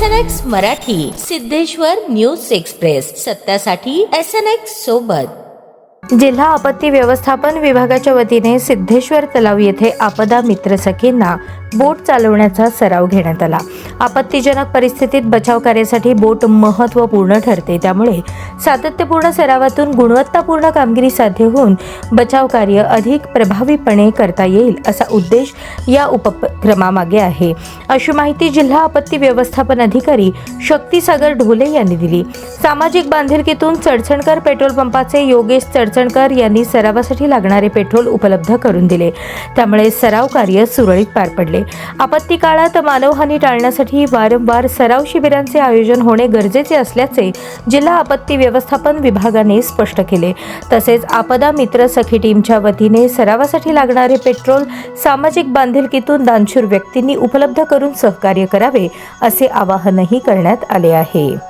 S N X Marathi Siddheshwar news express. सत्यासाठी S N X सोबत. जिल्हा आपत्ती व्यवस्थापन विभागाच्या वतीने सिद्धेश्वर तलाव येथे आपदा मित्र सखींना बोट चालवण्याचा सराव घेण्यात आला. आपत्तीजनक परिस्थितीत बचाव कार्यासाठी बोट महत्त्वपूर्ण ठरते. त्यामुळे सातत्यपूर्ण सरावातून गुणवत्तापूर्ण कामगिरी साध्य होऊन बचाव कार्य अधिक प्रभावीपणे करता येईल असा उद्देश या उपक्रमामागे आहे. अशी माहिती जिल्हा आपत्ती व्यवस्थापन अधिकारी शक्तीसागर ढोले यांनी दिली. सामाजिक बांधिलकीतून चडचणकर पेट्रोल पंपाचे योगेश चडचणकर यांनी सरावासाठी लागणारे पेट्रोल उपलब्ध करून दिले. त्यामुळे सराव कार्य सुरळीत पार पडले. आपत्ती काळात मानवहानी टाळण्यासाठी वारंवार सराव शिबिरांचे आयोजन होणे गरजेचे असल्याचे जिल्हा आपत्ती व्यवस्थापन विभागाने स्पष्ट केले. तसेच आपदा मित्र सखी टीमच्या वतीने सरावासाठी लागणारे पेट्रोल सामाजिक बांधिलकीतून दानशूर व्यक्तींनी उपलब्ध करून सहकार्य करावे असे आवाहनही करण्यात आले आहे.